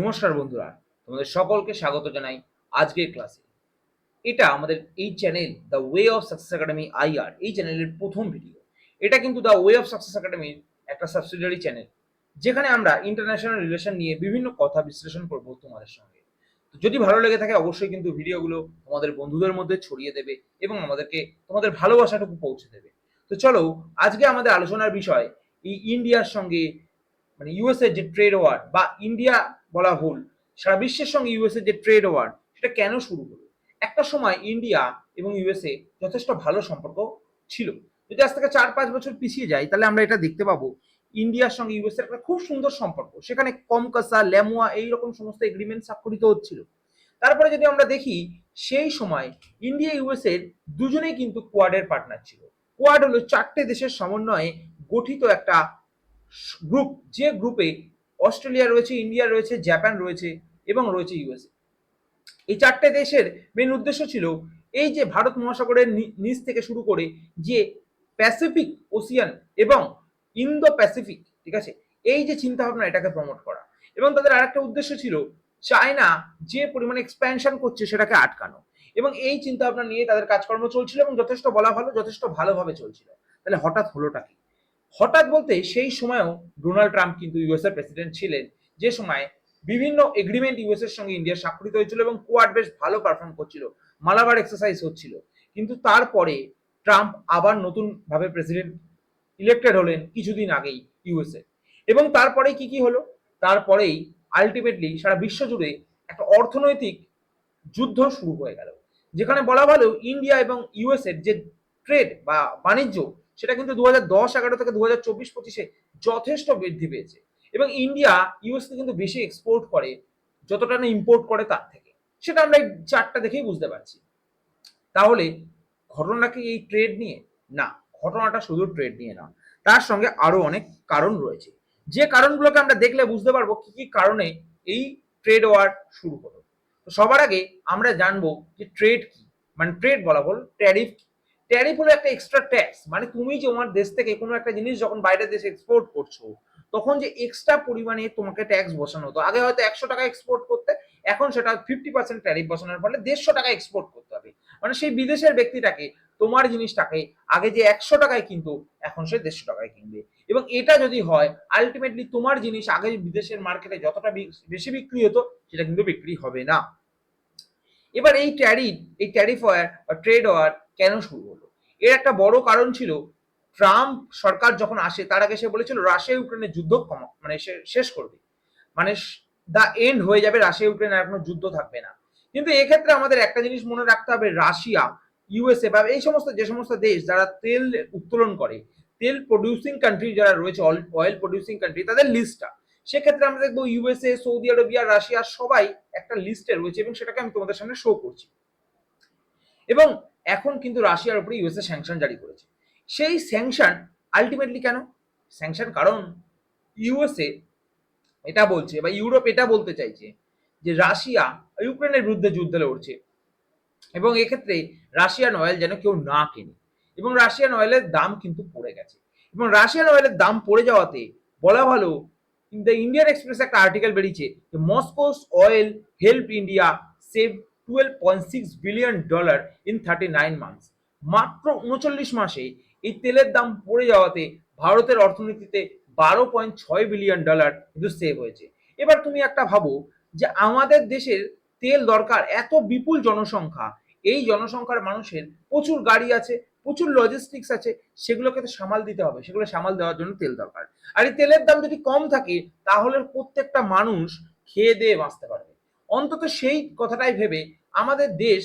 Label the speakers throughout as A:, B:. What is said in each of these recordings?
A: নমস্কার বন্ধুরা, তোমাদের সকলকে স্বাগত জানাই আজকের ক্লাসে এটা আমাদের এই channel the way of success academy I R চ্যানেলের প্রথম ভিডিও এটা কিন্তু দ্য ওয়ে অফ সাকসেস একাডেমির একটা সাবসিডিয়ারি চ্যানেল যেখানে আমরা ইন্টারন্যাশনাল রিলেশন নিয়ে বিভিন্ন কথা বিশ্লেষণ করব তোমাদের সঙ্গে। যদি ভালো লেগে থাকে, অবশ্যই কিন্তু ভিডিওগুলো তোমাদের বন্ধুদের মধ্যে ছড়িয়ে দেবে এবং আমাদেরকে তোমাদের ভালোবাসাটুকু পৌঁছে দেবে। তো চলো, আজকে আমাদের আলোচনার বিষয়, এই ইন্ডিয়ার সঙ্গে মানে ইউএসএ যে ট্রেড ওয়ার বা ইন্ডিয়া বলা ভুল। সারা বিশ্বের সঙ্গে ইউএসএ যে ট্রেড ওয়ার সেটা কেন শুরু হলো? একটা সময় ইন্ডিয়া এবং ইউএসএ যথেষ্ট ভালো সম্পর্ক ছিল। যদি আজ থেকে চার পাঁচ বছর পিছিয়ে যাই, তাহলে আমরা এটা দেখতে পাবো। ইন্ডিয়ার সঙ্গে ইউএসএ একটা খুব সুন্দর সম্পর্ক। সেখানে কমকাসা ল্যামুয়া এইরকম সমস্ত এগ্রিমেন্ট স্বাক্ষরিত হচ্ছিল। তারপরে যদি আমরা দেখি, সেই সময় ইন্ডিয়া ইউএসএ দুজনেই কিন্তু কোয়াডের পার্টনার ছিল। কোয়াড হলো চারটে দেশের সমন্বয়ে গঠিত একটা গ্রুপ যে গ্রুপে অস্ট্রেলিয়া রয়েছে, ইন্ডিয়া রয়েছে, জাপান রয়েছে এবং রয়েছে ইউএসএ। এই চারটে দেশের মেন উদ্দেশ্য ছিল এই যে ভারত মহাসাগরের নিচ থেকে শুরু করে যে প্যাসিফিক ওসিয়ান এবং ইন্দো প্যাসিফিক ঠিক আছে? এই যে চিন্তা ভাবনা এটাকে প্রমোট করা। এবং তাদের আরেকটা উদ্দেশ্য ছিল চায়না যে পরিমাণে এক্সপ্যানশন করছে সেটাকে আটকানো। এবং এই চিন্তা ভাবনা নিয়ে তাদের কাজকর্ম চলছিল এবং যথেষ্ট বলা ভালো, যথেষ্ট ভালোভাবে চলছিল। তাহলে হঠাৎ হলোটা কি? হঠাৎ বলতে সেই সময়ও ডোনাল্ড ট্রাম্প কিন্তু ইউএসএর প্রেসিডেন্ট ছিলেন। যে সময় বিভিন্ন এগ্রিমেন্ট ইউএস এর সঙ্গে ইন্ডিয়া স্বাক্ষরিত হয়েছিল এবং কোয়াড বেশ ভালো পারফর্ম করছিল, মালাবার এক্সারসাইজ হচ্ছিল। কিন্তু তারপরে ট্রাম্প আবার নতুন ভাবে প্রেসিডেন্ট ইলেক্টেড হলেন কিছুদিন আগেই ইউএসএ। এবং তারপরে কি কি হলো? তারপরেই আলটিমেটলি সারা বিশ্ব জুড়ে একটা অর্থনৈতিক যুদ্ধ শুরু হয়ে গেল। যেখানে বলা ভালো ইন্ডিয়া এবং ইউএস এর যে ট্রেড বা বাণিজ্য সেটা কিন্তু দু হাজার এগারো থেকে দু হাজার চব্বিশ পঁচিশে যথেষ্ট বৃদ্ধি পেয়েছে। এবং ইন্ডিয়া ইউএস কিন্তু বেশি এক্সপোর্ট করে, যতটা না ইম্পোর্ট করে তার থেকে। সেটা আমরা এই চারটা দেখেই বুঝতে পারছি। তাহলে ঘটনা কি এই ট্রেড নিয়ে? না, ঘটনাটা শুধু ট্রেড নিয়ে না তার সঙ্গে আরও অনেক কারণ রয়েছে। যে কারণগুলোকে আমরা দেখলে বুঝতে পারব কি কি কারণে এই ট্রেড ওয়ার শুরু হলো। তো সবার আগে আমরা জানব যে ট্রেড কি। মানে ট্রেড বলা হল ট্যারিফ ট্যারিফ হলো একটা এক্সট্রা ট্যাক্স মানে তুমি তোমার দেশ থেকে কোনো একটা জিনিস যখন বাইরের দেশে এক্সপোর্ট করছ, তখন যে এক্সট্রা পরিমাণে তোমাকে ট্যাক্স বসানো হতো। আগে হয়তো একশো টাকা এক্সপোর্ট করতে, এখন সেটা ফিফটি পার্সেন্ট ট্যারিফ বসানোর ফলে দেড়শো টাকা এক্সপোর্ট করতে হবে। মানে সেই বিদেশের ব্যক্তিটাকে, তোমার জিনিসটাকে আগে যে একশো টাকায় কিনতো, এখন সে দেড়শো টাকায় কিনবে। এবং এটা যদি হয় আলটিমেটলি তোমার জিনিস আগে বিদেশের মার্কেটে যতটা বেশি বিক্রি হতো, সেটা কিন্তু বিক্রি হবে না। এবার এই ট্যারিফ এই ট্যারিফ ওয়ার বা ট্রেড ওয়ার কেন শুরু হলো? এর একটা বড় কারণ ছিল, ট্রাম্প সরকার যখন আসে, তার আগে সে বলেছিল, রাশিয়া ইউক্রেনের যুদ্ধ কমা মানে শেষ করবে। মানে দা এন্ড হয়ে যাবে, রাশিয়া ইউক্রেন আর কোনো যুদ্ধ থাকবে না। কিন্তু এক্ষেত্রে আমাদের একটা জিনিস মনে রাখতে হবে, রাশিয়া, ইউএসএ বা এই সমস্ত, যে সমস্ত দেশ যারা তেল উত্তোলন করে, তেল প্রডিউসিং কান্ট্রি যারা রয়েছে অয়েল প্রডিউসিং কান্ট্রি তাদের লিস্টটা সেক্ষেত্রে আমরা দেখব ইউএসএ, সৌদি আরবিয়া, রাশিয়া সবাই একটা লিস্টে রয়েছে এবং সেটাকে আমি তোমাদের সামনে শো করছি। এবং এখন কিন্তু রাশিয়ার উপরে ইউএসএ স্যাংশন জারি করেছে। সেই স্যাংশন আলটিমেটলি কেন? স্যাংশন কারণ ইউএসএ এটা বলছে বা ইউরোপ এটা বলতে চাইছে যে রাশিয়া ইউক্রেনের বিরুদ্ধে যুদ্ধ লড়ছে এবং এক্ষেত্রে রাশিয়ান অয়েল যেন কেউ না কেনে। এবং রাশিয়ান অয়েলের দাম কিন্তু পড়ে গেছে। এবং রাশিয়ান অয়েলের দাম পড়ে যাওয়াতে বলা ভালো দ্য ইন্ডিয়ান এক্সপ্রেস একটা আর্টিকেল বেরিয়েছে যে Moscow's oil help India save twelve point six billion dollar in thirty nine months মাত্র উনচল্লিশ মাসে এই তেলের দাম পড়ে যাওয়াতে ভারতের অর্থনীতিতে বারো পয়েন্ট ছয় বিলিয়ন ডলার কিন্তু সেভ হয়েছে। এবার তুমি একটা ভাবো যে আমাদের দেশের তেল দরকার এত বিপুল জনসংখ্যা, এই জনসংখ্যার মানুষের প্রচুর গাড়ি আছে, প্রচুর লজিস্টিক্স আছে, সেগুলোকে তো সামাল দিতে হবে, সেগুলো সামাল দেওয়ার জন্য তেল দরকার। আর এই তেলের দাম যদি কম থাকে, তাহলে প্রত্যেকটা মানুষ খেয়ে দিয়ে বাঁচতে পারবে। অন্তত সেই কথাটাই ভেবে আমাদের দেশ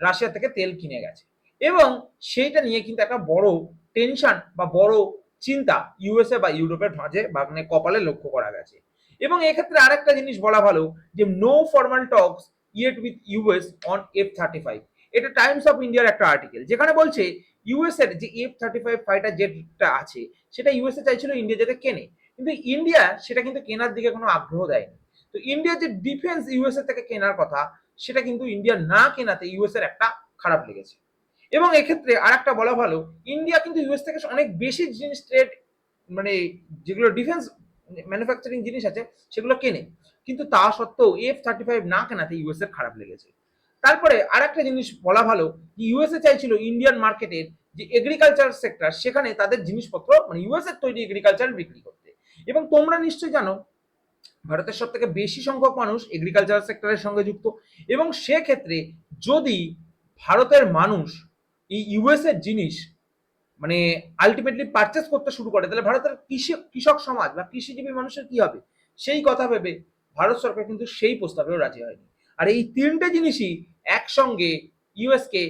A: রাশিয়া থেকে তেল কিনে গেছে। এবং সেইটা নিয়ে কিন্তু একটা বড় টেনশন বা বড় চিন্তা ইউএসএ বা ইউরোপের মাঝে বা মানে কপালে লক্ষ্য করা গেছে। এবং এক্ষেত্রে আরেকটা জিনিস বলা ভালো যে no formal talks yet with US on F thirty five এটা টাইমস অফ ইন্ডিয়ার একটা আর্টিকেল যেখানে বলছে ইউএস এর যে এফ থার্টি ফাইভ ফাইটার জেটটা আছে, সেটা ইউএসএ চাইছিল ইন্ডিয়া যাতে কেনে। কিন্তু ইন্ডিয়া সেটা কিন্তু কেনার দিকে কোনো আগ্রহ দেয়নি। তো ইন্ডিয়ার যে ডিফেন্স ইউএসএ থেকে কেনার কথা, সেটা কিন্তু ইন্ডিয়া না কেনাতে ইউএস এর একটা খারাপ লেগেছে। এবং এক্ষেত্রে আর একটা বলা ভালো ইন্ডিয়া কিন্তু ইউএস থেকে অনেক বেশি জিনিস ট্রেড মানে যেগুলো ডিফেন্স ম্যানুফ্যাকচারিং জিনিস আছে, সেগুলো কেনে। কিন্তু তা সত্ত্বেও এফ থার্টি ফাইভ না কেনাতে ইউএস এর খারাপ লেগেছে। তারপরে আর একটা জিনিস বলা ভালো ইউএসএ চাইছিল ইন্ডিয়ান মার্কেটের যে এগ্রিকালচার সেক্টর সেখানে তাদের জিনিসপত্র মানে ইউএস এর তৈরি এগ্রিকালচার বিক্রি করতে। এবং তোমরা নিশ্চয়ই জানো ভারতের সব থেকে বেশি সংখ্যক মানুষ এগ্রিকালচার সেক্টরের সঙ্গে যুক্ত। এবং সেক্ষেত্রে যদি ভারতের মানুষ এই ইউএস এর জিনিস মানে আলটিমেটলি পারচেস করতে শুরু করে, তাহলে ভারতের কৃষক কৃষক সমাজ বা কৃষিজীবী মানুষের কি হবে? সেই কথা ভেবে ভারত সরকার কিন্তু সেই প্রস্তাবেও রাজি হয়নি। আর এই তিনটে জিনিসই একসঙ্গে ইউএসকে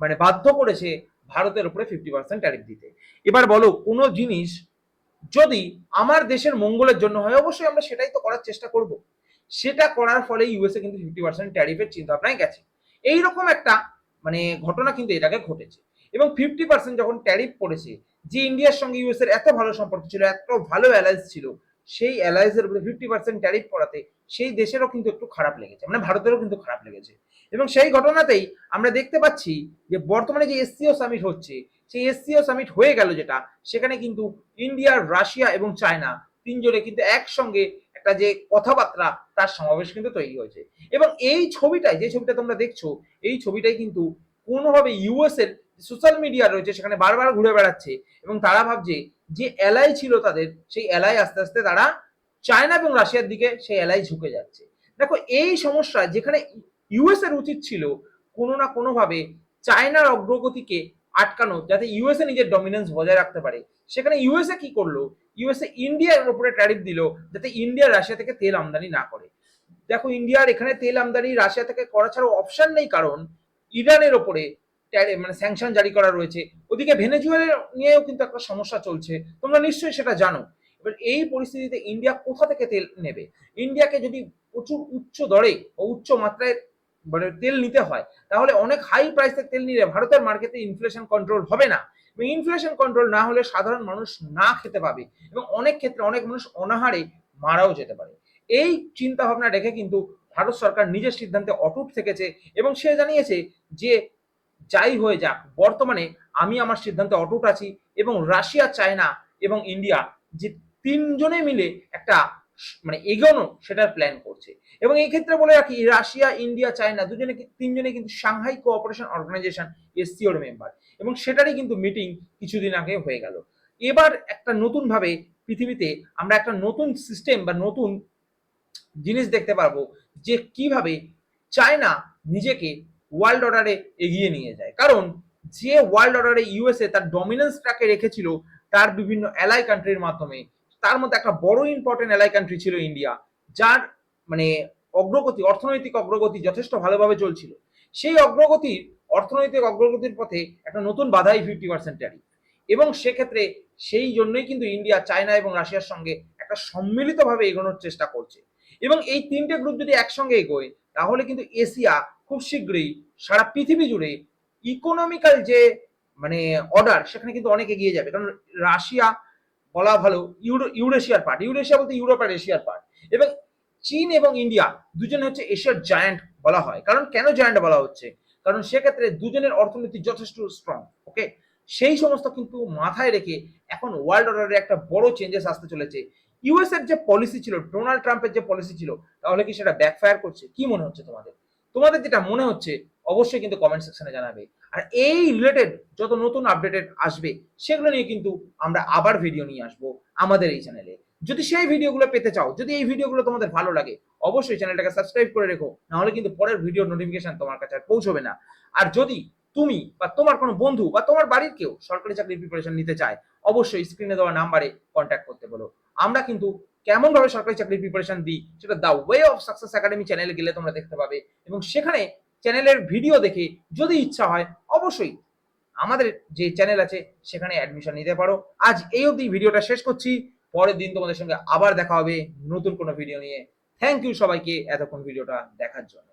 A: মানে বাধ্য করেছে ভারতের উপরে ফিফটি পার্সেন্ট ট্যারিফ দিতে। এবার বলো, কোনো জিনিস যদি আমার দেশের মঙ্গলের জন্য হয়, অবশ্যই আমরা সেটাই তো করার চেষ্টা করব। সেটা করার ফলে ইউএসএ কিন্তু ফিফটি পার্সেন্ট ট্যারিফের চিন্তা ভাবনায় গেছে। এইরকম একটা মানে ঘটনা কিন্তু এর আগে ঘটেছে। এবং ফিফটি পার্সেন্ট যখন ট্যারিফ পড়েছে, যে ইন্ডিয়ার সঙ্গে ইউএস এর এত ভালো সম্পর্ক ছিল, এত ভালো অ্যালায়েন্স ছিল, সেই অ্যালায়েন্সের উপরে ফিফটি পার্সেন্ট ট্যারিফ পড়াতে সেই দেশেরও কিন্তু একটু খারাপ লেগেছে মানে ভারতেরও কিন্তু খারাপ লেগেছে। এবং সেই ঘটনাতেই আমরা দেখতে পাচ্ছি যে বর্তমানে যে এসসিও সামিট হচ্ছে সেই এসসিও সামিট হয়ে গেল যেটা, সেখানে কিন্তু ইন্ডিয়া, রাশিয়া এবং চায়না তিনজনে কিন্তু একসঙ্গে একটা যে কথাবার্তা, তার সমাবেশ কিন্তু তৈরি হয়েছে। এবং এই ছবিটাই, যে ছবিটা তোমরা দেখছ, এই ছবিটাই কিন্তু কোনোভাবে ইউএস এর সোশ্যাল মিডিয়া রয়েছে, সেখানে বারবার ঘুরে বেড়াচ্ছে। এবং তারা ভাবছে যে এলাই ছিল তাদের, সেই এলাই আস্তে আস্তে তারা চায়না এবং রাশিয়ার দিকে সেই এলাই ঝুঁকে যাচ্ছে। দেখো, এই সমস্যা যেখানে ইউএস এর উচিত ছিল কোনো না কোনোভাবে চায়নার অগ্রগতিকে আটকানো, যাতে ইউএসএ নিজের ডমিনেন্স বজায় রাখতে পারে। সেখানে ইউএসএ কি করল? ইউএসএ ইন্ডিয়ার উপরে ট্যারিফ দিল, যাতে ইন্ডিয়া রাশিয়া থেকে তেল আমদানি না করে। দেখো, ইন্ডিয়ার এখানে তেল আমদানি রাশিয়া থেকে করা ছাড়া অপশন নেই, কারণ ইরানের ওপরে মানে স্যাংশন জারি করা রয়েছে। ওদিকে ভেনেজুয়েলা নিয়েও কিন্তু একটা সমস্যা চলছে। তোমরা নিশ্চয়ই সেটা জানো। এবার এই পরিস্থিতিতে ইন্ডিয়া কোথা থেকে তেল নেবে? ইন্ডিয়াকে যদি প্রচুর উচ্চ দরে ও উচ্চ মাত্রায় মানে তেল নিতে হয়, তাহলে অনেক হাই প্রাইসের তেল নিলে ভারতের মার্কেটে ইনফ্লেশন কন্ট্রোল হবে না। এবং ইনফ্লেশন কন্ট্রোল না হলে সাধারণ মানুষ না খেতে পাবে এবং অনেক ক্ষেত্রে অনেক মানুষ অনাহারে মারাও যেতে পারে। এই চিন্তা ভাবনা রেখে কিন্তু ভারত সরকার নিজের সিদ্ধান্তে অটুট থেকেছে এবং সে জানিয়েছে যে, যাই হয়ে যাক, বর্তমানে আমি আমার সিদ্ধান্তে অটুট আছি এবং রাশিয়া, চায়না এবং ইন্ডিয়া যে তিনজনে মিলে একটা মানে এগোনো সেটার প্ল্যান করছে। এবং এই ক্ষেত্রে বলে রাখি, রাশিয়া, ইন্ডিয়া, চায়না দুজনে তিনজনে কিন্তু সাংহাই কোঅপারেশন অর্গানাইজেশন এসসিওর মেম্বার এবং সেটারই কিন্তু মিটিং কিছুদিন আগে হয়ে গেল। এবার একটা নতুন ভাবে পৃথিবীতে আমরা একটা নতুন সিস্টেম বা নতুন জিনিস দেখতে পারব যে কীভাবে চায়না নিজেকে ওয়ার্ল্ড অর্ডারে এগিয়ে নিয়ে যায়। কারণ যে ওয়ার্ল্ড অর্ডারে ইউএসএ তার ডমিনেন্সটাকে রেখেছিল, তার বিভিন্ন অ্যালাই কান্ট্রির মাধ্যমে তার মধ্যে একটা বড় ইম্পর্টেন্ট অ্যালাই কান্ট্রি ছিল ইন্ডিয়া, যার মানে অগ্রগতি, অর্থনৈতিক অগ্রগতি যথেষ্ট ভালোভাবে চলছিল। সেই অগ্রগতির, অর্থনৈতিক অগ্রগতির পথে একটা নতুন বাধাই ফিফটি পার্সেন্ট ট্যারিফ এবং সেক্ষেত্রে সেই জন্যই কিন্তু ইন্ডিয়া, চায়না এবং রাশিয়ার সঙ্গে একটা সম্মিলিতভাবে এগোনোর চেষ্টা করছে। এবং এই তিনটে গ্রুপ যদি একসঙ্গে এগোয়, তাহলে কিন্তু এশিয়া খুব শীঘ্রই সারা পৃথিবী জুড়ে ইকোনমিক্যাল যে মানে অর্ডার সেখানে কিন্তু অনেক এগিয়ে যাবে। কারণ রাশিয়া বলা ভালো, ইউরো, ইউরেশিয়ার পার্ট ইউরেশিয়া বলতে ইউরোপ আর এশিয়ার পার্ট এবং চীন এবং ইন্ডিয়া দুজনে হচ্ছে এশিয়ার জায়ান্ট বলা হয়। কারণ কেন জায়ান্ট বলা হচ্ছে? কারণ সেক্ষেত্রে দুজনের অর্থনীতি যথেষ্ট স্ট্রং ওকে সেই সমস্ত কিন্তু মাথায় রেখে এখন ওয়ার্ল্ড অর্ডারে একটা বড় চেঞ্জেস আসতে চলেছে। ইউএস এর যে পলিসি ছিল ডোনাল্ড ট্রাম্পের যে পলিসি ছিল, তাহলে কি সেটা ব্যাকফায়ার করছে? কি মনে হচ্ছে তোমাদের? তোমাদের যেটা মনে হচ্ছে, অবশ্যই কিন্তু কমেন্ট সেকশনে জানাবে। আর এই রিলেটেড যত নতুন আপডেটেড আসবে, সেগুলো নিয়ে কিন্তু আমরা আবার ভিডিও নিয়ে আসব আমাদের এই চ্যানেলে যদি সেই ভিডিওগুলো পেতে চাও, যদি এই ভিডিওগুলো তোমাদের ভালো লাগে, অবশ্যই চ্যানেলটাকে সাবস্ক্রাইব করে রেখো, নাহলে কিন্তু পরের ভিডিও নোটিফিকেশন তোমার কাছে আর পৌঁছবে না। আর যদি তুমি বা তোমার কোনো বন্ধু বা তোমার বাড়ির কেউ সরকারি চাকরির প্রিপারেশন নিতে চায়, অবশ্যই স্ক্রিনে দেওয়া নাম্বারে কন্ট্যাক্ট করতে বলো। আমরা কিন্তু কেমন ভাবে সরকারি চাকরির প্রিপারেশন দিই, সেটা the way of success academy চ্যানেলে গেলে তোমরা দেখতে পাবে। এবং সেখানে চ্যানেলের ভিডিও দেখে যদি ইচ্ছা হয়, অবশ্যই আমাদের যে চ্যানেল আছে, সেখানে অ্যাডমিশন নিতে পারো। আজ এই অবধি ভিডিওটা শেষ করছি। পরের দিন তোমাদের সঙ্গে আবার দেখা হবে নতুন কোনো ভিডিও নিয়ে। থ্যাংক ইউ সবাইকে। এতক্ষণ ভিডিওটা দেখার জন্য।